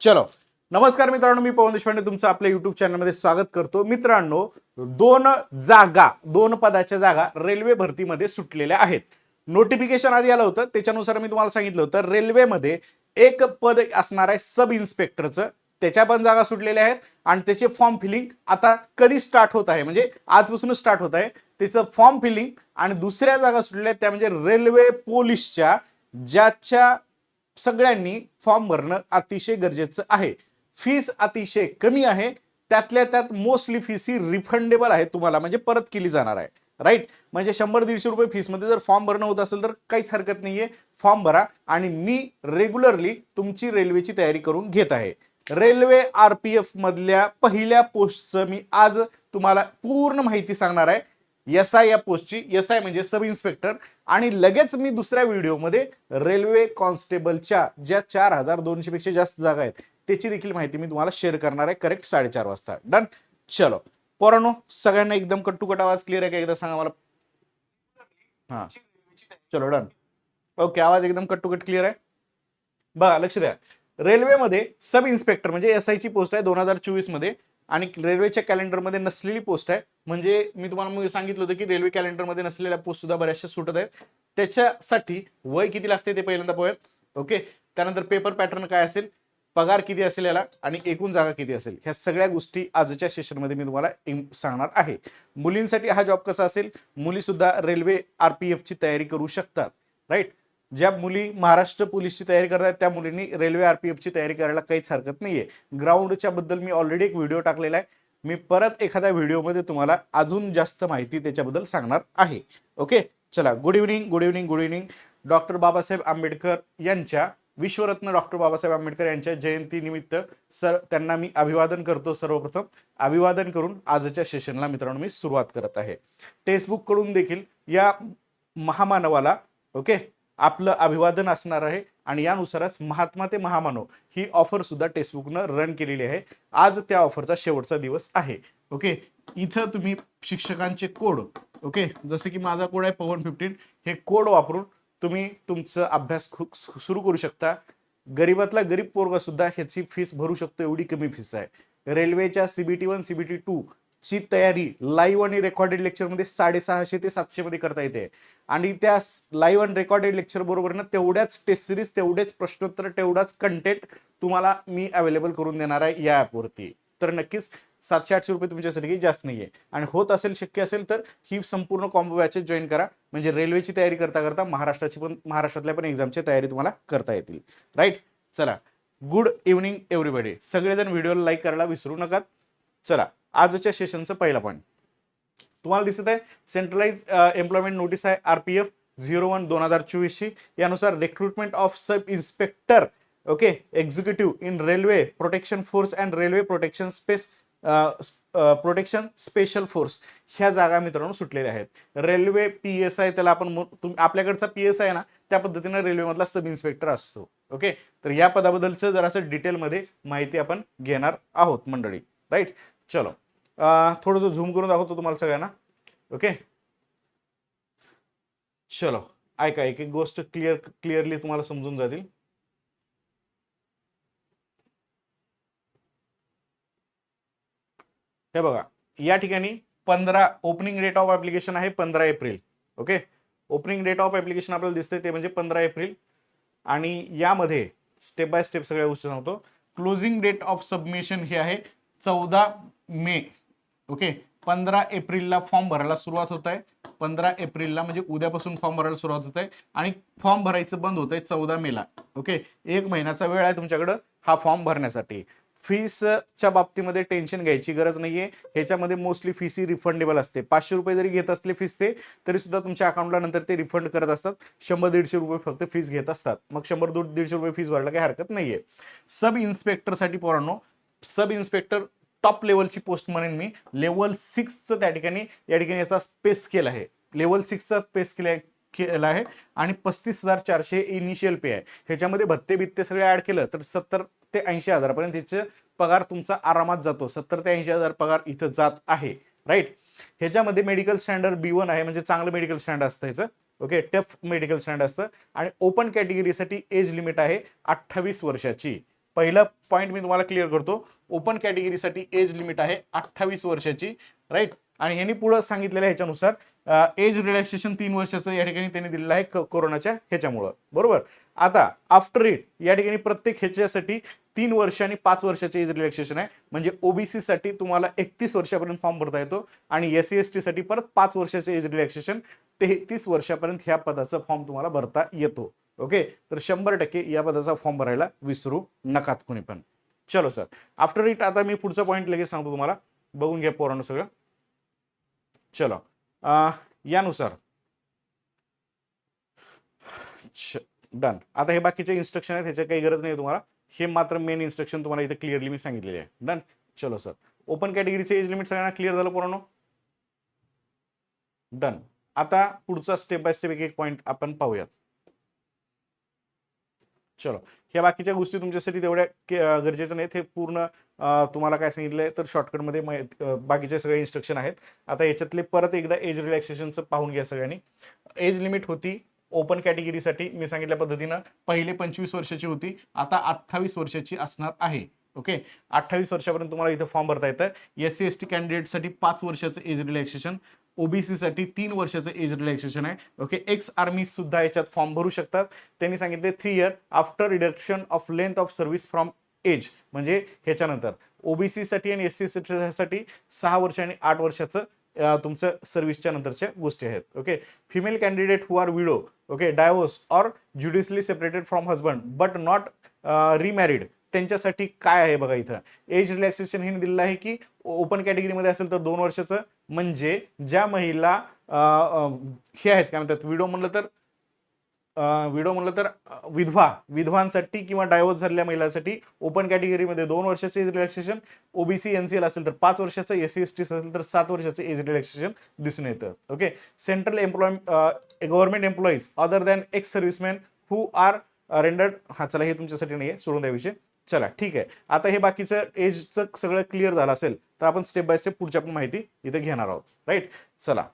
चलो. नमस्कार मित्रांनो मी पवन देशपांडे तुमचं आपल्या युट्यूब चॅनलमध्ये स्वागत करतो. मित्रांनो दोन जागा दोन पदाच्या जागा रेल्वे भरतीमध्ये सुटलेल्या आहेत. नोटिफिकेशन आधी आलं होतं त्याच्यानुसार मी तुम्हाला सांगितलं होतं रेल्वेमध्ये एक पद असणार आहे सब इन्स्पेक्टरचं त्याच्या पण जागा सुटलेल्या आहेत आणि त्याचे फॉर्म फिलिंग आता कधी स्टार्ट होत आहे? म्हणजे आजपासूनच स्टार्ट होत आहे. त्याचं फॉर्म फिलिंग आणि दुसऱ्या जागा सुटल्या आहेत त्या म्हणजे रेल्वे पोलीसच्या ज्याच्या सगळ्यांनी फॉर्म भरणं अतिशय गरजेचं आहे. फीस अतिशय कमी आहे. त्यातल्या त्यात मोस्टली फीस ही रिफंडेबल आहे तुम्हाला म्हणजे परत केली जाणार आहे. राईट म्हणजे शंभर दीडशे रुपये फीसमध्ये जर फॉर्म भरणं होत असेल तर काहीच हरकत नाहीये. फॉर्म भरा आणि मी रेग्युलरली तुमची रेल्वेची तयारी करून घेत आहे. रेल्वे आर पी एफ मधल्या पहिल्या पोस्टचं मी आज तुम्हाला पूर्ण माहिती सांगणार आहे. एस आय या पोस्टची एस आय म्हणजे सब इन्स्पेक्टर. आणि लगेच मी दुसऱ्या व्हिडिओमध्ये रेल्वे कॉन्स्टेबलच्या ज्या चार हजार दोनशे पेक्षा जास्त जागा आहेत त्याची देखील माहिती मी तुम्हाला शेअर करणार आहे करेक्ट साडेचार वाजता. डन चलो. पोरानो सगळ्यांना एकदम कट्टुकट आवाज क्लिअर आहे का? एकदा सांगा मला. हा. चलो डन ओके आवाज एकदम कट्टुकट क्लिअर आहे. बघा लक्ष द्या. रेल्वेमध्ये सब इन्स्पेक्टर म्हणजे एस आयची पोस्ट आहे दोन हजार चोवीसमध्ये आणि रेल्वेच्या कॅलेंडरमध्ये नसलेली पोस्ट आहे. म्हणजे मी तुम्हाला सांगितलं होतं की रेल्वे कॅलेंडरमध्ये नसलेल्या पोस्ट सुद्धा बऱ्याचशा सुटत आहेत. त्याच्यासाठी वय किती लागते ते पहिल्यांदा पाहूयात. ओके? त्यानंतर पेपर पॅटर्न काय असेल? पगार किती असेल याला? आणि एकूण जागा किती असेल? ह्या सगळ्या गोष्टी आजच्या सेशनमध्ये मी तुम्हाला सांगणार आहे. मुलींसाठी हा जॉब कसा असेल? मुलीसुद्धा रेल्वे आर पी एफची तयारी करू शकतात. राईट ज्या मुली महाराष्ट्र पोलीसची तयारी करतात त्या मुलींनी रेल्वे आर पी एफची तयारी करायला काहीच हरकत नाहीये. ग्राउंडच्या बद्दल मी ऑलरेडी एक व्हिडिओ टाकलेला आहे. मी परत एखाद्या व्हिडिओमध्ये तुम्हाला अजून जास्त माहिती त्याच्याबद्दल सांगणार आहे. ओके चला good evening good evening good evening doctor Babasaheb Ambedkar यांच्या विश्वरत्न डॉक्टर बाबासाहेब आंबेडकर यांच्या जयंतीनिमित्त सर त्यांना मी अभिवादन करतो सर्वप्रथम. अभिवादन करून आजच्या सेशनला मित्रांनो मी सुरुवात करत आहे. टेक्स्टबुककडून देखील या महामानवाला ओके आपलं अभिवादन असणार आहे आणि यानुसारच महात्मा ते महामानव ही ऑफर सुद्धा टेक्स्टबुकनं रन केलेली आहे. आज त्या ऑफरचा शेवटचा दिवस आहे. ओके इथं तुम्ही शिक्षकांचे कोड ओके जसं की माझा कोड आहे पवन फिफ्टीन हे कोड वापरून तुम्ही तुमचं अभ्यास सुरू करू शकता. गरीबातला गरीब पोरगा सुद्धा ह्याची फीस भरू शकतो. एवढी कमी फीस आहे. रेल्वेच्या सीबीटी वन सीबीटी टू ची तयारी लाईव्ह आणि रेकॉर्डेड लेक्चरमध्ये साडेसहाशे ते सातशेमध्ये करता येते. आणि त्या लाईव्ह आणि रेकॉर्डेड लेक्चर बरोबर ना तेवढ्याच टेस्ट सिरीज तेवढेच प्रश्नोत्तर तेवढाच कंटेंट तुम्हाला मी अवेलेबल करून देणार आहे या ॲपवरती तर नक्कीच सातशे आठशे रुपये तुमच्यासाठी जास्त नाही आहे आणि होत असेल शक्य असेल तर ही संपूर्ण कॉम्बो बॅचेस जॉईन करा. म्हणजे रेल्वेची तयारी करता करता महाराष्ट्राची पण महाराष्ट्रातल्या पण एक्झामची तयारी तुम्हाला करता येतील. राईट चला. गुड इव्हनिंग एव्हरीबडी सगळेजण व्हिडिओला लाईक करायला विसरू नका. चला. आजच्या सेशनचं पहिला पॉईंट तुम्हाला दिसत uh, आहे सेंट्रलाइज एम्प्लॉयमेंट नोटीस आहे R P F zero one दोन हजार चोवीसची. यानुसार recruitment of sub inspector okay executive in railway protection force and railway protection space protection special force ह्या जागा मित्रांनो सुटलेल्या आहेत. रेल्वे पी एस आय त्याला आपण आपल्याकडचा पी एस आय ना त्या पद्धतीनं रेल्वेमधला सब इन्स्पेक्टर असतो ओके तर या पदाबद्दलचं जरासं डिटेलमध्ये माहिती आपण घेणार आहोत मंडळी राईट चलो. थोडंसं झूम करून दाखवतो तुम्हाला सगळ्यांना. ओके चलो. ऐका एक एक गोष्ट क्लिअर क्लिअरली तुम्हाला समजून जातील. हे बघा या ठिकाणी पंधरा ओपनिंग डेट ऑफ ऍप्लिकेशन आहे पंधरा April. Okay opening date of application आपल्याला दिसते ते म्हणजे पंधरा एप्रिल. आणि यामध्ये स्टेप बाय स्टेप सगळ्या गोष्टी सांगतो. क्लोजिंग डेट ऑफ सबमिशन हे आहे चौदा मे ओके पंधरा एप्रिलला फॉर्म भरायला सुरुवात होत आहे पंधरा एप्रिलला म्हणजे उद्यापासून फॉर्म भरायला सुरुवात होत आहे आणि फॉर्म भरायचं बंद होत आहे चौदा मेला ओके एक महिन्याचा वेळ आहे तुमच्याकडं हा फॉर्म भरण्यासाठी. फीसच्या बाबतीमध्ये टेन्शन घ्यायची गरज नाहीये. ह्याच्यामध्ये मोस्टली फीस ही रिफंडेबल असते. पाचशे रुपये जरी घेत असले फीस ते तरी सुद्धा तुमच्या अकाउंटला नंतर ते रिफंड करत असतात. शंभर दीडशे रुपये फक्त फीस घेत असतात. मग शंभर दीडशे रुपये फीस भरायला काही हरकत नाहीये. सब इन्स्पेक्टरसाठी पोरांनो सब इन्स्पेक्टर टॉप लेवलची पोस्ट म्हणेन मी. लेवल सिक्सचं त्या ठिकाणी या ठिकाणी याचा स्पेस केला आहे. लेवल सिक्सचा स्पेस केला केला आहे. आणि पस्तीस हजार चारशे इनिशियल पे आहे. ह्याच्यामध्ये भत्ते बित्ते सगळे ऍड केलं तर सत्तर ते ऐंशी हजारपर्यंत त्याचे पगार तुमचा आरामात जातो. सत्तर ते ऐंशी हजार पगार इथं जात आहे. राईट ह्याच्यामध्ये मेडिकल स्टँडर्ड बी वन आहे म्हणजे चांगलं मेडिकल स्टँड असतं ह्याचं. ओके टफ मेडिकल स्टँड असतं. आणि ओपन कॅटेगरीसाठी एज लिमिट आहे अठ्ठावीस वर्षाची. पहिला पॉईंट मी तुम्हाला क्लिअर करतो. ओपन कॅटेगरीसाठी एज लिमिट आहे अठ्ठावीस वर्षाची राईट आणि ह्यांनी पुढं सांगितलेलं ह्याच्यानुसार एज रिलॅक्सेशन तीन वर्षाचं या ठिकाणी त्यांनी दिलेलं आहे क- कोरोनाच्या ह्याच्यामुळं. बरोबर? आता आफ्टर इट या ठिकाणी प्रत्येक ह्याच्यासाठी तीन वर्ष आणि पाच वर्षाचे एज रिलॅक्सेशन आहे. म्हणजे ओबीसी साठी तुम्हाला एकतीस वर्षापर्यंत फॉर्म भरता येतो आणि एस सी एस टी साठी परत पाच वर्षाचे एज रिलॅक्सेशन तेहतीस वर्षापर्यंत ह्या पदाचा फॉर्म तुम्हाला भरता येतो. ओके तर शंभर टक्के या पदाचा फॉर्म भरायला विसरू नकात कोणी पण. चलो सर आफ्टर इट आता मी पुढचा पॉईंट लगेच सांगतो तुम्हाला. बघून घ्या पोरांनो सगळं. चलो. यानुसार. डन आता हे बाकीचे इन्स्ट्रक्शन आहेत ह्याच्या काही गरज नाही तुम्हाला. हे मात्र मेन इन्स्ट्रक्शन तुम्हाला इथे क्लिअरली मी सांगितलेले आहे. डन चलो सर ओपन कॅटेगरीचे एज लिमिट सगळ्यांना क्लिअर झालं पोरांनो? डन आता पुढचा स्टेप बाय स्टेप एक एक पॉईंट आपण पाहूयात. चलो ह्या बाकीच्या गोष्टी तुमच्यासाठी तेवढ्या गरजेचं नाहीत. हे पूर्ण तुम्हाला काय सांगितलंय तर शॉर्टकटमध्ये बाकीचे सगळे इन्स्ट्रक्शन आहेत. आता याच्यातले परत एकदा एज रिलॅक्सेशनचं पाहून घ्या सगळ्यांनी. एज लिमिट होती ओपन कॅटेगरीसाठी मी सांगितल्या पद्धतीनं. पहिले पंचवीस वर्षाची होती आता अठ्ठावीस वर्षाची असणार आहे. ओके? अठ्ठावीस वर्षापर्यंत तुम्हाला इथं फॉर्म भरता येतं. एस सी एस टी कॅन्डिडेटसाठी पाच वर्षाचं एज रिलॅक्सेशन ओबीसीसाठी तीन वर्षाचं एज रिलॅक्सेशन आहे. ओके एक्स आर्मी सुद्धा याच्यात फॉर्म भरू शकतात. त्यांनी सांगितले three year after reduction of length of service from age म्हणजे ह्याच्यानंतर. ओबीसीसाठी आणि एस सी साठी सहा वर्ष आणि आठ वर्षाचं तुमचं सर्व्हिसच्या नंतरच्या गोष्टी आहेत. Okay female candidate who are widow okay divorce or judicially separated from husband but not remarried त्यांच्यासाठी काय आहे बघा इथं? एज रिलॅक्सेशन हे दिलेलं आहे की ओपन कॅटेगरीमध्ये असेल तर दोन वर्षाचं म्हणजे ज्या महिला हे आहेत काय म्हणतात विडो म्हणलं तर विडो म्हणलं तर विधवा विधवांसाठी किंवा डायव्होर्स झालेल्या महिलांसाठी ओपन कॅटेगरीमध्ये दोन वर्षाचे एज रिलॅक्सेशन ओबीसी एनसीएल असेल तर पाच वर्षाचं एस सी एस टी असेल तर सात वर्षाचं एज रिलॅक्सेशन दिसून येतं. Okay central employ government employees other than ex serviceman who are rendered हा चला हे तुमच्यासाठी नाही आहे सोडून द्या विषय. चला ठीक आहे. आता हे बाकीचं एजचं सगळं क्लिअर झालं असेल तर आपण स्टेप बाय स्टेप पुढची आपण माहिती इथे घेणार आहोत राईट चला.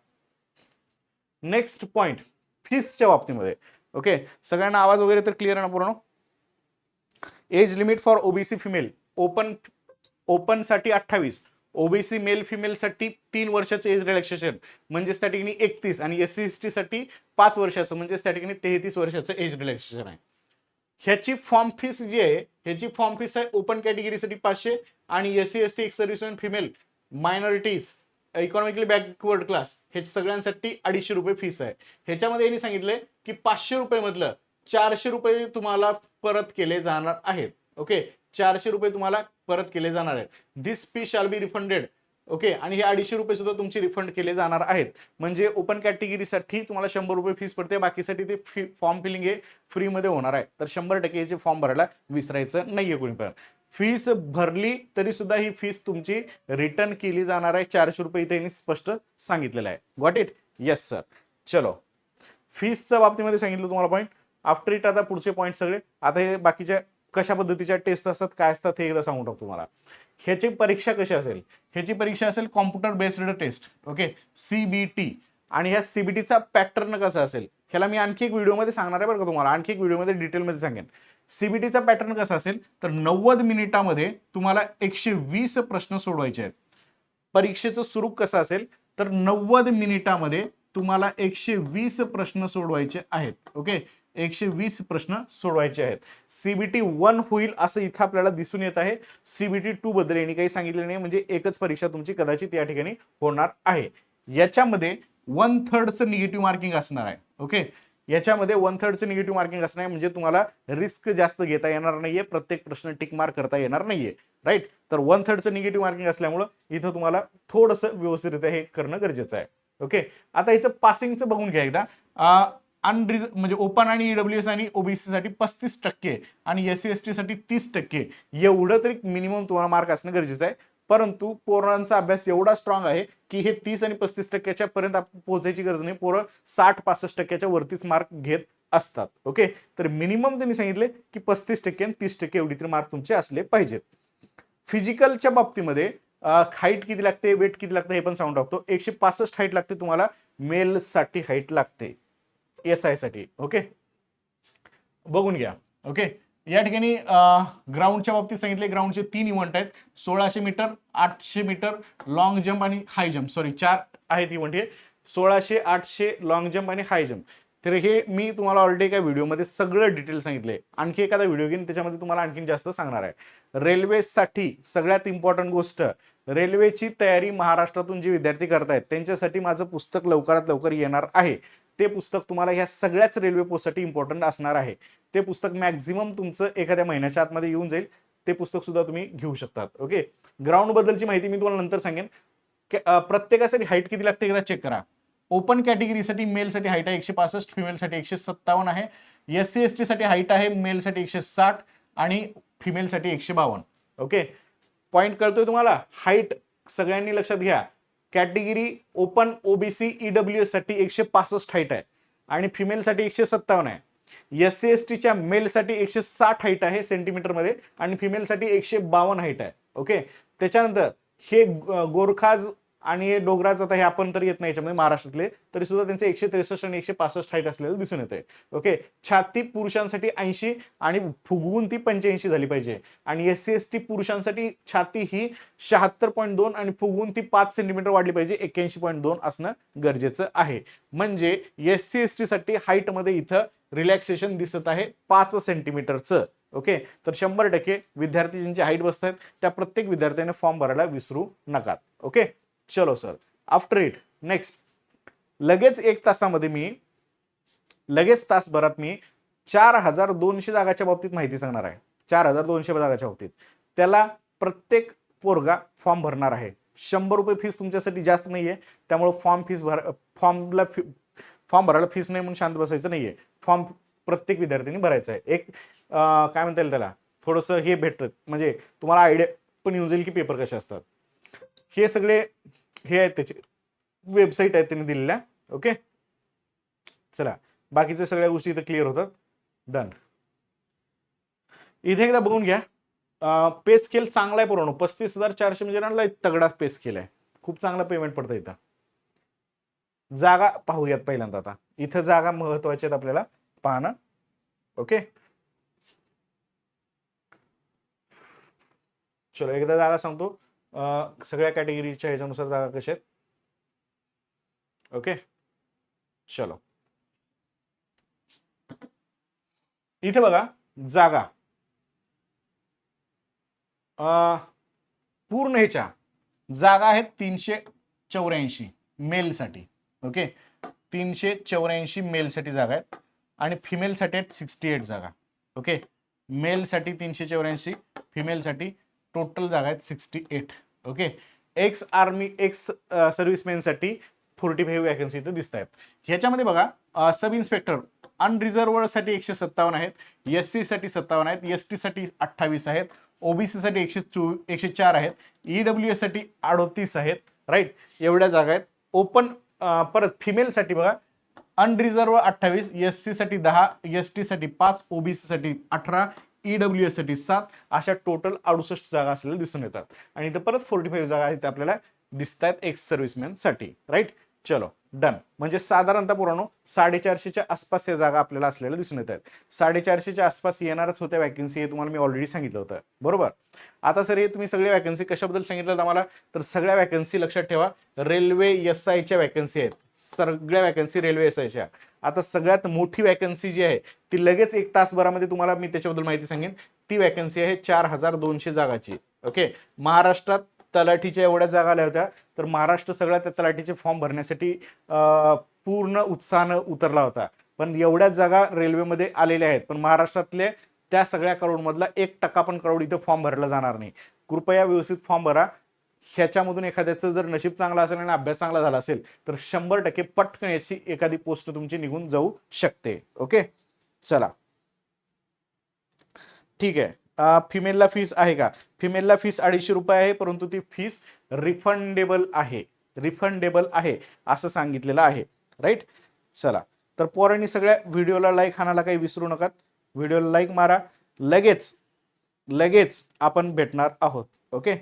नेक्स्ट पॉइंट फीसच्या बाबतीमध्ये. ओके सगळ्यांना आवाज वगैरे तर क्लिअर आहे ना पूर्ण? Age limit for OBC female open ओपनसाठी अठ्ठावीस. ओबीसी मेल फिमेल साठी तीन वर्षाचं एज रिलॅक्सेशन म्हणजेच त्या ठिकाणी एकतीस. आणि एस सी एस टी साठी पाच वर्षाचं म्हणजेच त्या ठिकाणी तेहतीस वर्षाचं एज रिलॅक्सेशन आहे. ह्याची फॉर्म फीस जी आहे ह्याची फॉर्म फीस आहे ओपन कॅटेगरीसाठी पाचशे आणि S C S T ex serviceman female minorities economically backward class हे सगळ्यांसाठी अडीचशे रुपये फीस आहे. ह्याच्यामध्ये यांनी सांगितले की पाचशे रुपयेमधलं चारशे रुपये तुम्हाला परत केले जाणार आहेत. ओके चारशे रुपये तुम्हाला परत केले जाणार आहेत. दिस fee shall be refunded okay? आणि हे अडीचशे रुपये सुद्धा तुमची रिफंड केले जाणार आहेत. म्हणजे ओपन कॅटेगरीसाठी तुम्हाला शंभर रुपये फीस पडते. बाकीसाठी ते फी फॉर्म फिलिंग हे फ्रीमध्ये होणार आहे. तर शंभर टक्के याचे फॉर्म भरायला विसरायचं नाहीये कोणी पण. फीस भरली तरी सुद्धा ही फीस तुमची रिटर्न केली जाणार आहे. चारशे रुपये इथे यांनी स्पष्ट सांगितलेलं आहे. गॉट इट येस सर चलो. फीसच्या बाबतीमध्ये सांगितलं तुम्हाला पॉईंट आफ्टर इट आता पुढचे पॉईंट सगळे. आता हे बाकीच्या कशा पद्धतीच्या टेस्ट असतात काय असतात हे एकदा सांगून टाकतो तुम्हाला. ह्याची परीक्षा कशी असेल? ह्याची परीक्षा असेल computer based test okay CBT आणि ह्या सीबीटीचा पॅटर्न कसा असेल? ह्याला मी आणखी एक व्हिडिओमध्ये सांगणार आहे बरं का तुम्हाला. आणखी एक व्हिडिओमध्ये डिटेलमध्ये सांगेन. सीबीटीचा पॅटर्न कसा असेल? तर नव्वद मिनिटामध्ये तुम्हाला एकशे वीस प्रश्न सोडवायचे आहेत. परीक्षेचं स्वरूप कसं असेल? तर नव्वद मिनिटामध्ये तुम्हाला एकशे वीस प्रश्न सोडवायचे आहेत ओके एकशे वीस प्रश्न सोडवायचे आहेत. सीबीटी वन होईल असं इथं आपल्याला दिसून येत आहे. सीबीटी टू बद्दल यांनी काही सांगितलं नाही म्हणजे एकच परीक्षा तुमची कदाचित या ठिकाणी होणार आहे. याच्यामध्ये वन थर्डचं निगेटिव्ह मार्किंग असणार आहे. ओके याच्यामध्ये वन थर्डचं निगेटिव्ह मार्किंग असणार आहे म्हणजे तुम्हाला रिस्क जास्त घेता येणार नाहीये प्रत्येक प्रश्न टिक मार्क करता येणार नाहीये. राईट तर वन थर्डचं निगेटिव्ह मार्किंग असल्यामुळं इथं तुम्हाला थोडंसं व्यवस्थितरित्या हे करणं गरजेचं आहे. ओके आता याचं पासिंगचं बघून घ्या एकदा. अनरिज म्हणजे ओपन आणि ईडब्ल्यू एस आणि ओबीसी साठी पस्तीस टक्के आणि एस सी एस टी साठी तीस टक्के. एवढं तरी मिनिमम तुम्हाला मार्क असणं गरजेचं आहे. परंतु पोरांचा अभ्यास एवढा स्ट्रॉंग आहे की हे तीस आणि पस्तीस टक्क्याच्या पर्यंत आपण पोहोचायची गरज नाही. पोरं साठ पासष्ट टक्क्याच्या वरतीच मार्क घेत असतात. ओके तर मिनिमम त्यांनी सांगितले की पस्तीस टक्के आणि तीस टक्के एवढी तरी मार्क तुमचे असले पाहिजेत. फिजिकलच्या बाबतीमध्ये हाईट किती लागते? वेट किती लागतं? हे पण सांगून टाकतो एकशे पासष्ट हाईट लागते तुम्हाला. मेलसाठी हाईट लागते. एस आयसाठी ओके? बघून घ्या ओके? या ठिकाणी ग्राउंडच्या बाबतीत सांगितले ग्राउंडचे तीन इव्हेंट आहेत. सोळाशे मीटर आठशे मीटर लॉंग जम्प आणि हाय जम्प सॉरी चार आहेत इव्हेंट हे. सोळाशे आठशे लॉंग जम्प आणि हाय जम्प तर हे मी तुम्हाला ऑलरेडी एका व्हिडिओमध्ये सगळं डिटेल सांगितले. आणखी एखादा व्हिडिओ घेईन त्याच्यामध्ये तुम्हाला आणखीन जास्त सांगणार आहे. रेल्वेसाठी सगळ्यात इम्पॉर्टंट गोष्ट रेल्वेची तयारी महाराष्ट्रातून जे विद्यार्थी करतायत त्यांच्यासाठी माझं पुस्तक लवकरात लवकर येणार आहे. ते पुस्तक तुम्हाला ह्या सगळ्याच रेल्वे पोस्टसाठी इम्पॉर्टंट असणार आहे. ते पुस्तक मॅक्झिमम तुमचं एखाद्या महिन्याच्या आतमध्ये येऊन जाईल. ते पुस्तक सुद्धा तुम्ही घेऊ शकतात. ओके ग्राउंड बद्दलची माहिती मी तुम्हाला नंतर सांगेन. प्रत्येकासाठी हाईट किती लागते एकदा चेक करा. ओपन कॅटेगरीसाठी मेलसाठी हाईट आहे एकशे पासष्ट फिमेलसाठी एकशे सत्तावन्न आहे. एस सी एस टीसाठी हाईट आहे मेलसाठी एकशे साठ आणि फिमेलसाठी एकशे बावन्न. ओके पॉईंट कळतोय तुम्हाला? हाईट सगळ्यांनी लक्षात घ्या. Category open OBC E W एससाठी एकशे पासष्ट हाईट आहे. आणि फिमेलसाठी एकशे सत्तावन्न आहे. एस सी एस टीच्या मेलसाठी एकशे साठ हाईट आहे सेंटीमीटरमध्ये आणि फिमेलसाठी एकशे बावन्न हाईट आहे. ओके त्याच्यानंतर हे गोरखाज आणि डोगराच आता हे आपण तर येत नाही याच्यामध्ये महाराष्ट्रातले. तरी सुद्धा त्यांचे एकशे त्रेसष्ट आणि एकशे पासष्ट हाईट असलेलं दिसून येते ओके छाती पुरुषांसाठी ऐंशी आणि फुगवून ती पंच्याऐंशी झाली पाहिजे. आणि एस सी एस टी पुरुषांसाठी छाती ही शहात्तर पॉईंट दोन आणि फुगवून ती पाच सेंटीमीटर वाढली पाहिजे. एक्क्याऐंशी पॉईंट दोन असणं गरजेचं आहे. म्हणजे एस सी एस टी साठी हाईटमध्ये इथं रिलॅक्सेशन दिसत आहे पाच सेंटीमीटरचं ओके तर शंभर टक्के विद्यार्थी ज्यांची हाईट बसत आहेत त्या प्रत्येक विद्यार्थ्याने फॉर्म भरायला विसरू नका. ओके चलो सर आफ्टर इट नेक्स्ट लगेच एक तासामध्ये मी लगेच तासभरात मी चार हजार दोनशे जागाच्या बाबतीत माहिती सांगणार आहे. चार हजार दोनशे जागाच्या बाबतीत. त्याला प्रत्येक पोरगा फॉर्म भरणार आहे. शंभर रुपये फीस तुमच्यासाठी जास्त नाही आहे त्यामुळे फॉर्म फीस भर फॉर्मला फी फॉर्म भरायला फीस नाही म्हणून शांत बसायचं नाहीये. फॉर्म प्रत्येक विद्यार्थ्यांनी भरायचा आहे. एक काय म्हणता येईल त्याला? थोडंसं हे भेटत. म्हणजे तुम्हाला आयडिया पण येऊन जाईल की पेपर कसे असतात. हे सगळे हे आहेत त्याचे. वेबसाईट आहेत त्यांनी दिलेल्या. ओके चला. बाकीच्या सगळ्या गोष्टी इथं क्लिअर होतात. डन इथे एकदा बघून घ्या. पे स्केल चांगला आहे पुरवणं पस्तीस हजार चारशे म्हणजे ना तगडा पे स्केल आहे. खूप चांगला पेमेंट पडतं इथं. जागा पाहूयात पहिल्यांदा आता. इथं जागा महत्त्वाच्या आहेत आपल्याला पाहणं. ओके चलो एकदा जागा सांगतो. सगळ्या कॅटेगरीच्या ह्याच्यानुसार जागा कशा आहेत? ओके चलो. इथे बघा जागा. पूर्ण ह्याच्या जागा आहेत तीनशे चौऱ्याऐंशी मेलसाठी. ओके तीनशे चौऱ्याऐंशी मेलसाठी जागा आहेत आणि फिमेलसाठी आहेत सिक्स्टी एट जागा ओके मेलसाठी तीनशे चौऱ्याऐंशी फिमेलसाठी टोटल जागा आहेत sixty eight. Okay? Ex army ex सर्व्हिसमॅनसाठी forty five vacancy इथं दिसत आहेत. ह्याच्यामध्ये बघा सब इन्स्पेक्टर अनरिझर्वसाठी एकशे सत्तावन्न आहेत. एस सी साठी सत्तावन्न आहेत. एस टीसाठी अठ्ठावीस आहेत. ओबीसी साठी एकशे चो एकशे चार आहेत. ईडब्ल्यू एससाठी अडोतीस आहेत. राईट एवढ्या जागा आहेत. ओपन परत फिमेलसाठी बघा अनरिझर्व अठ्ठावीस एस सी साठी दहा एस टीसाठी पाच ओबीसी साठी अठरा ईडब्ल्यू एससाठी सात अशा टोटल अडुसष्ट जागा असलेल्या दिसून येतात. आणि इथं परत फोर्टी फाईव्ह जागा आहेत आपल्याला दिसत आहेत एक्स सर्व्हिसमॅनसाठी राईट चलो डन म्हणजे साधारणतः पुराणो साडेचारशेच्या आसपास या जागा आपल्याला असलेल्या दिसून येत आहेत साडेचारशेच्या आसपास येणारच होत्या वॅकन्सी हे तुम्हाला मी ऑलरेडी सांगितलं होतं. बरोबर? आता सर हे तुम्ही सगळे वॅकन्सी कशाबद्दल सांगितलं आम्हाला? तर सगळ्या वॅकन्सी लक्षात ठेवा. रेल्वे एस आयच्या वॅकन्सी आहेत. सगळ्या वॅकन्सी रेल्वे असायच्या. आता सगळ्यात मोठी वॅकन्सी जी आहे ती लगेच एक तासभरामध्ये तुम्हाला मी त्याच्याबद्दल माहिती सांगेन. ती वॅकन्सी आहे चार हजार दोनशे जागाची. ओके महाराष्ट्रात तलाठीच्या एवढ्या जागा आल्या होत्या तर महाराष्ट्र सगळ्या त्या तलाठीचे फॉर्म भरण्यासाठी पूर्ण उत्साहानं उतरला होता. पण एवढ्याच जागा रेल्वेमध्ये आलेल्या आहेत. पण महाराष्ट्रातले त्या सगळ्या करोडमधला एक टक्का पण करोड इथं फॉर्म भरला जाणार नाही. कृपया व्यवस्थित फॉर्म भरा. ह्याच्यामधून एखाद्याचं जर नशीब चांगलं असेल आणि अभ्यास चांगला झाला असेल तर शंभर टक्के पटकन याची एखादी पोस्ट तुमची निघून जाऊ शकते. ओके? चला. ठीक आहे. फिमेलला फीस आहे का? फिमेलला फीस अडीचशे रुपये आहे परंतु ती फीस रिफंडेबल आहे. रिफंडेबल आहे असं सांगितलेलं आहे. राईट चला. तर पोरांनी सगळ्या व्हिडिओला लाईक हाणाला काही विसरू नका. व्हिडिओला लाईक मारा. लगेच लगेच आपण भेटणार आहोत. ओके?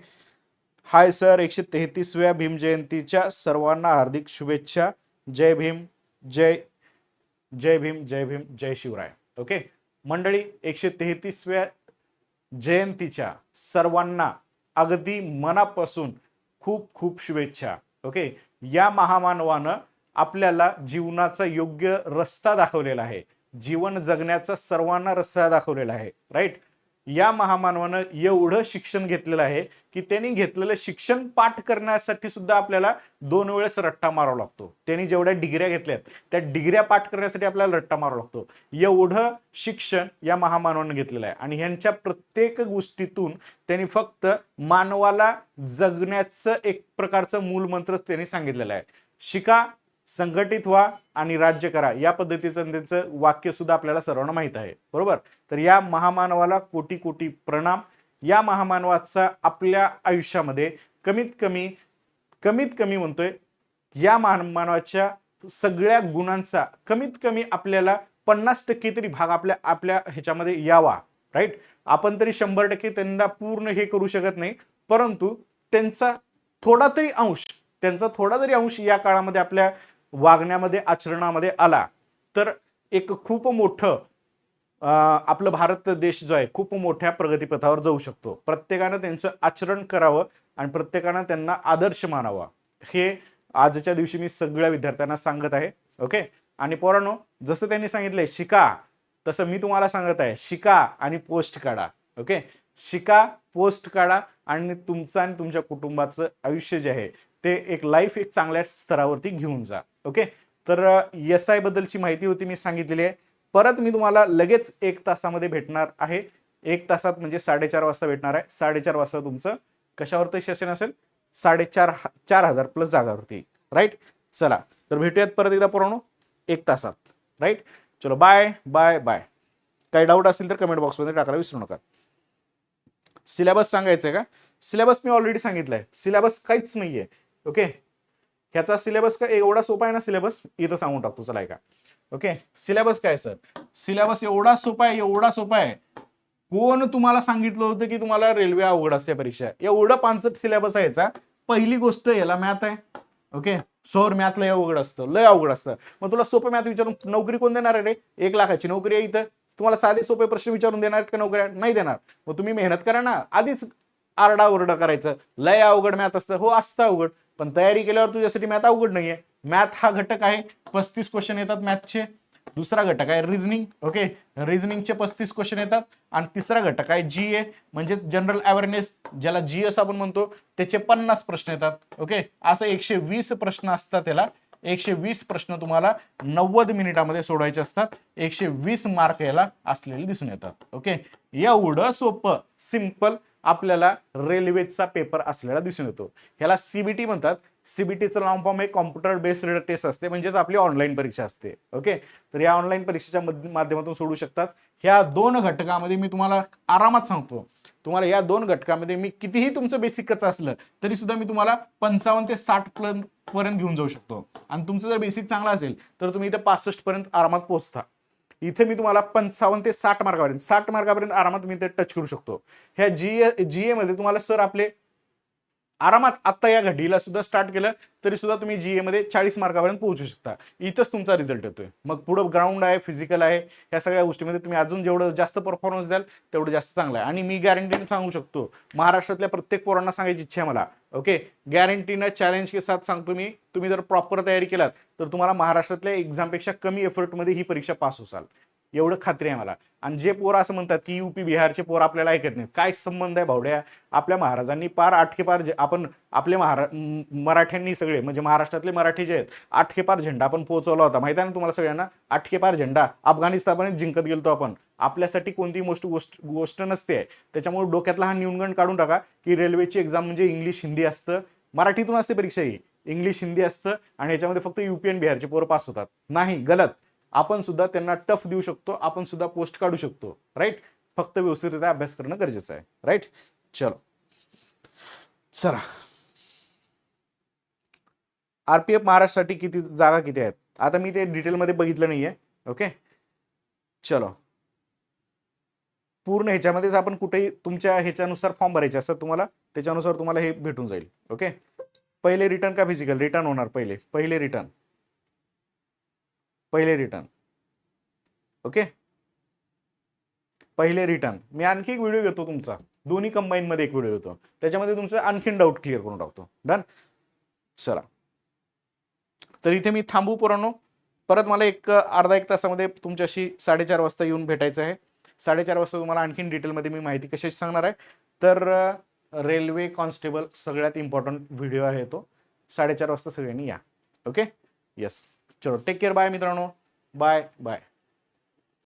हाय सर एकशे तेहतीसव्या भीमजयंतीच्या सर्वांना हार्दिक शुभेच्छा. जय भीम जय जय भीम जय भीम जय शिवराय. ओके मंडळी एकशे तेहतीसव्या जयंतीच्या सर्वांना अगदी मनापासून खूप खूप शुभेच्छा. ओके या महामानवानं आपल्याला जीवनाचा योग्य रस्ता दाखवलेला आहे. जीवन जगण्याचा सर्वांना रस्ता दाखवलेला आहे. राईट या महामानवानं एवढं शिक्षण घेतलेलं आहे की त्यांनी घेतलेलं शिक्षण पाठ करण्यासाठी सुद्धा आपल्याला दोन वेळेस रट्टा मारावा लागतो. त्यांनी जेवढ्या डिग्र्या घेतल्यात त्या डिग्र्या पाठ करण्यासाठी आपल्याला रट्टा मारावा लागतो. एवढं शिक्षण या महामानवानं घेतलेलं आहे. आणि ह्यांच्या प्रत्येक गोष्टीतून त्यांनी फक्त मानवाला जगण्याचं एक प्रकारचं मूलमंत्र त्यांनी सांगितलेलं आहे. शिका संघटित व्हा आणि राज्य करा. या पद्धतीचं त्यांचं वाक्य सुद्धा आपल्याला सर्वांना माहीत आहे. बरोबर? तर या महामानवाला कोटी कोटी प्रणाम या महामानवाचा आपल्या आयुष्यामध्ये कमीत कमी कमीत कमी म्हणतोय या महामानवाच्या सगळ्या गुणांचा कमीत कमी आपल्याला पन्नास टक्के तरी भाग आपल्या आपल्या ह्याच्यामध्ये यावा. राईट आपण तरी शंभर टक्के त्यांना पूर्ण हे करू शकत नाही. परंतु त्यांचा थोडा तरी अंश त्यांचा थोडा तरी अंश या काळामध्ये आपल्या वागण्यामध्ये आचरणामध्ये आला. तर एक खूप मोठं आपलं भारत देश जो आहे खूप मोठ्या प्रगतीपथावर जाऊ शकतो. प्रत्येकानं त्यांचं आचरण करावं आणि प्रत्येकानं त्यांना आदर्श मानावा. हे आजच्या दिवशी मी सगळ्या विद्यार्थ्यांना सांगत आहे. ओके? आणि पोरांनो जसं त्यांनी सांगितलंय शिका. तसं मी तुम्हाला सांगत आहे शिका आणि पोस्ट काढा. ओके? शिका पोस्ट काढा आणि तुमचं आणि तुमच्या कुटुंबाचं आयुष्य जे आहे ते एक लाईफ एक चांगल्या स्तरावरती घेऊन जा. ओके तर एस आय बद्दलची माहिती होती मी सांगितलेली आहे. परत मी तुम्हाला लगेच एक तासामध्ये भेटणार आहे. एक तासात म्हणजे साडेचार वाजता भेटणार आहे. साडेचार वाजता तुमचं कशावरती सेशन असेल? साडेचार चार हजार प्लस जागावरती. राईट चला. तर भेटूयात परत एकदा पुरवणू एक तासात. राईट चलो बाय बाय बाय काही डाऊट असेल तर कमेंट बॉक्समध्ये टाकायला विसरू नका. सिलेबस सांगायचं आहे का? सिलेबस मी ऑलरेडी सांगितलंय. सिलेबस काहीच नाहीये. ओके ह्याचा सिलेबस का एवढा सोपा आहे ना सिलेबस इथं सांगून टाकतो चला ऐका ओके सिलेबस काय सर सिलेबस एवढा सोपा आहे एवढा सोपा आहे. कोण तुम्हाला सांगितलं होतं की तुम्हाला रेल्वे अवघड असते परीक्षा? एवढं पांचट सिलेबस आहे याचा. पहिली गोष्ट याला मॅथ आहे. ओके सौर मॅथ लय अवघड असतं लय अवघड असतं. मग तुला सोपं मॅथ विचारून नोकरी कोण देणार आहे रे? एक लाखाची नोकरी आहे इथं. तुम्हाला साधे सोपे प्रश्न विचारून देणार का नोकऱ्या? नाही देणार. मग तुम्ही मेहनत करा ना. आधीच आरडा ओरडा करायचं. लय अवघड मॅथ असतं. हो असतं अवघड. पण तयारी केल्यावर तुझ्यासाठी मॅथ अवघड नाहीये. मॅथ हा घटक आहे पस्तीस क्वेश्चन येतात मॅथचे दुसरा घटक आहे रिझनिंग ओके रिझनिंगचे पस्तीस क्वेश्चन येतात. आणि तिसरा घटक आहे जी ए म्हणजे जनरल अवेअरनेस ज्याला जी एस आपण म्हणतो त्याचे पन्नास प्रश्न येतात ओके असं एकशे वीस प्रश्न असतात त्याला. एकशे वीस प्रश्न तुम्हाला नव्वद मिनिटामध्ये सोडवायचे असतात. एकशे वीस मार्क याला असलेले दिसून येतात ओके एवढं सोपं सिंपल आपल्याला रेल्वेचा पेपर असलेला दिसून येतो. ह्याला सीबीटी म्हणतात. सीबीटीचं लॉंग फॉर्म हे कॉम्प्युटर बेस्ड टेस्ट असते म्हणजेच आपली ऑनलाईन परीक्षा असते. ओके तर या ऑनलाईन परीक्षेच्या माध्यमातून सोडू शकतात. ह्या दोन घटकामध्ये मी तुम्हाला आरामात सांगतो. तुम्हाला या दोन घटकामध्ये मी कितीही तुमचं बेसिकच असलं तरी सुद्धा मी तुम्हाला पंचावन्न ते साठ पर्यंत पर्यंत घेऊन जाऊ शकतो. आणि तुमचं जर बेसिक चांगलं असेल तर तुम्ही इथे पासष्ट पर्यंत आरामात पोहोचता. इथे मी तुम्हाला पंचावन्न ते साठ मार्कापर्यंत साठ मार्कापर्यंत आरामात मी ते टच करू शकतो. ह्या जी जी एमध्ये तुम्हाला सर आपले आरामात आत्ता या घडीला सुद्धा स्टार्ट केलं तरी सुद्धा तुम्ही जी मध्ये चाळीस मार्कापर्यंत पोहोचू शकता. इथंच तुमचा रिझल्ट येतोय. मग पुढं ग्राउंड आहे फिजिकल आहे या सगळ्या गोष्टीमध्ये तुम्ही अजून जेवढं जास्त परफॉर्मन्स द्याल तेवढं जास्त चांगलं आहे. आणि मी गॅरंटीने सांगू शकतो महाराष्ट्रातल्या प्रत्येक पोरांना सांगायची इच्छा आहे मला. ओके गॅरंटीनं चॅलेंज के साथ सांगतो मी तुम्ही जर प्रॉपर तयारी केलात तर तुम्हाला महाराष्ट्रातल्या एक्झामपेक्षा कमी एफर्टमध्ये ही परीक्षा पास होसाल. एवढं खात्री आहे मला. आणि जे पोर असं म्हणतात की युपी बिहारचे पोरं आपल्याला ऐकत नाहीत काय संबंध आहे भावड्या? आपल्या महाराजांनी पार आठके पार जे- आपण आपले महारा मराठ्यांनी सगळे म्हणजे महाराष्ट्रातले मराठी जे आहेत आठखेपार झेंडा आपण पोहोचवला होता. माहिती आहे ना तुम्हाला सगळ्यांना? आठखेपार झेंडा. अफगाणिस्तानपर्यंत जिंकत गेलतो आपण. आपल्यासाठी कोणतीही गोष्ट गोष्ट गोष्ट नसते. आहे त्याच्यामुळे डोक्यातला हा न्यूनगंड काढून टाका की रेल्वेची एक्झाम म्हणजे इंग्लिश हिंदी असतं. मराठीतून असते परीक्षा ही इंग्लिश हिंदी असतं. आणि याच्यामध्ये फक्त युपी आणि बिहारचे पोरं पास होतात. नाही गलत. आपण सुद्धा त्यांना टफ देऊ शकतो आपण सुद्धा पोस्ट काढू शकतो राईट फक्त व्यवस्थितरित्या अभ्यास करणं गरजेचं आहे राईट चलो. चला. आरपीएफ महाराष्ट्रासाठी किती जागा किती आहेत? आता मी ते डिटेलमध्ये बघितलं नाहीये ओके चलो. पूर्ण ह्याच्यामध्येच आपण कुठेही तुमच्या ह्याच्यानुसार फॉर्म भरायचे असतात तुम्हाला त्याच्यानुसार तुम्हाला हे भेटून जाईल ओके पहिले रिटर्न का फिजिकल रिटर्न होणार पहिले पहिले रिटर्न पहिले रिटर्न ओके पहिले रिटर्न मी आणखी एक व्हिडिओ घेतो तुमचा. दोन्ही कंबाईनमध्ये एक व्हिडिओ घेतो. त्याच्यामध्ये तुमचं आणखीन डाऊट क्लिअर करून टाकतो. डन चला. तर इथे मी थांबू पुरानो. परत मला एक अर्धा एक तासामध्ये तुमच्याशी साडेचार वाजता येऊन भेटायचं आहे. साडेचार वाजता तुम्हाला आणखीन डिटेलमध्ये मी माहिती कशाची सांगणार आहे. तर रेल्वे कॉन्स्टेबल सगळ्यात इम्पॉर्टंट व्हिडिओ आहे तो. साडेचार वाजता सगळ्यांनी या. ओके येस चलो टेक केअर बाय मित्रांनो. Bye bye